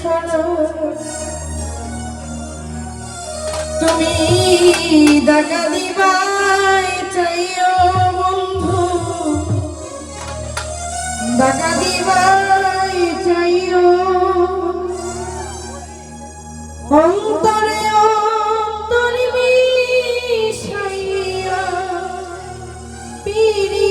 ছাড়া তুমি দেখা দিবাই চাইও বন্ধু। দেখা দিবাই চাইও অন্তরে অন্তরে মিশাইয়া পিড়ি